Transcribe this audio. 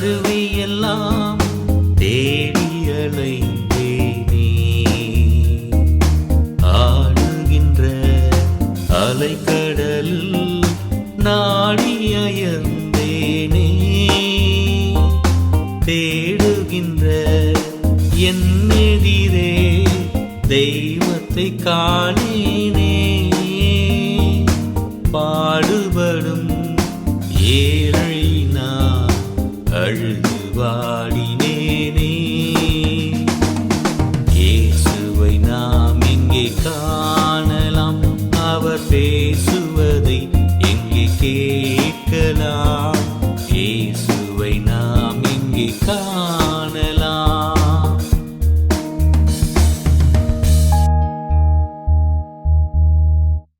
கருவியெல்லாம் தேடி அலைந்தேனே. ஆடுகின்ற அலைக்கடலில் நாடி அயர்ந்தேனே. தேடுகின்ற என் எதிரே தெய்வத்தை காணேனே. பாடுபடும் ஏழை அழுது வாடினேனே இயேசுவை நாம் எங்கே காணலாம்? அவர் பேசுவதை எங்கே கேட்கலாம்? இயேசுவை நாம் எங்கே காண